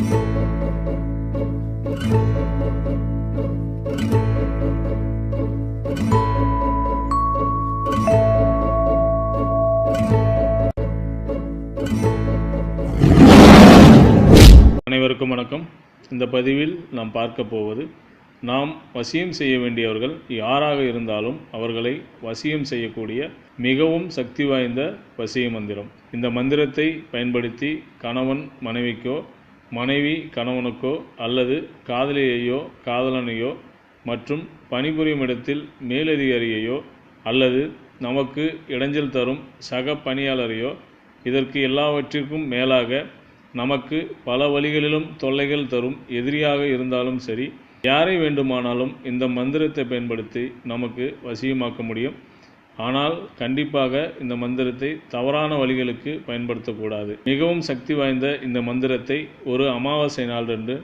அனைவருக்கும் வணக்கம். இந்த பதிவில் நாம் பார்க்க போவது நாம் வசியம் செய்ய வேண்டியவர்கள் யாராக இருந்தாலும் அவர்களை வசியம் செய்யக்கூடிய மிகவும் சக்தி வாய்ந்த வசிய மந்திரம். இந்த மந்திரத்தை பயன்படுத்தி கணவன் மனைவிக்கோ மனைவி கணவனுக்கோ அல்லது காதலியையோ காதலனையோ மற்றும் பணிபுரியும் இடத்தில் மேலதிகாரியையோ அல்லது நமக்கு இடைஞ்சல் தரும் சக பணியாளரையோ இதற்கு எல்லாவற்றிற்கும் மேலாக நமக்கு பல வழிகளிலும் தொல்லைகள் தரும் எதிரியாக இருந்தாலும் சரி யாரை வேண்டுமானாலும் இந்த மந்திரத்தை பயன்படுத்தி நமக்கு வசியமாக்க முடியும். ஆனால் கண்டிப்பாக இந்த மந்திரத்தை தவறான வழிகளுக்கு பயன்படுத்தக்கூடாது. மிகவும் சக்தி வாய்ந்த இந்த மந்திரத்தை ஒரு அமாவாசை நாளன்று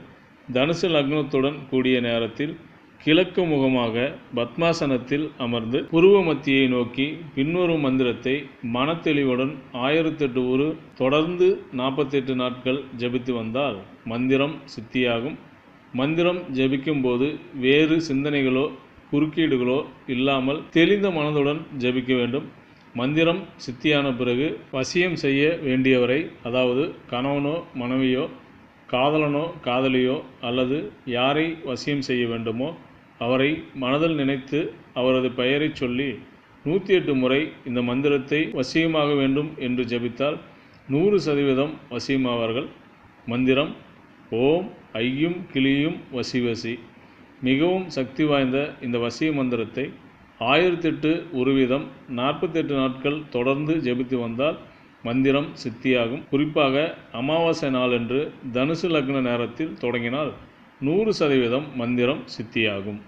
தனுசு லக்னத்துடன் கூடிய நேரத்தில் கிழக்கு முகமாக பத்மாசனத்தில் அமர்ந்து புருவ மத்தியை நோக்கி பின்வரும் மந்திரத்தை மனத்தெளிவுடன் ஆயிரத்தெட்டு ஒரு தொடர்ந்து நாற்பத்தெட்டு நாட்கள் ஜபித்து வந்தால் மந்திரம் சித்தியாகும். மந்திரம் ஜபிக்கும்போது வேறு சிந்தனைகளோ குறுக்கீடுகளோ இல்லாமல் தெளிந்த மனதுடன் ஜபிக்க வேண்டும். மந்திரம் சித்தியான பிறகு வசியம் செய்ய வேண்டியவரை அதாவது கணவனோ மனைவியோ காதலனோ காதலியோ அல்லது யாரை வசியம் செய்ய வேண்டுமோ அவரை மனதில் நினைத்து அவரது பெயரைச் சொல்லி நூற்றி எட்டு முறை இந்த மந்திரத்தை வசியமாக வேண்டும் என்று ஜபித்தால் நூறு சதவீதம் வசியமாவார்கள். மந்திரம் ஓம் ஐயும் கிளியும் வசி வசி மிகவும் சக்தி வாய்ந்த இந்த வசிய மந்திரத்தை ஆயிரத்தெட்டு ஒரு வீதம் நாற்பத்தெட்டு நாட்கள் தொடர்ந்து ஜெபித்து வந்தால் மந்திரம் சித்தியாகும். குறிப்பாக அமாவாசை நாளன்று தனுசு லக்ன நேரத்தில் தொடங்கினால் நூறு சதவீதம் மந்திரம் சித்தியாகும்.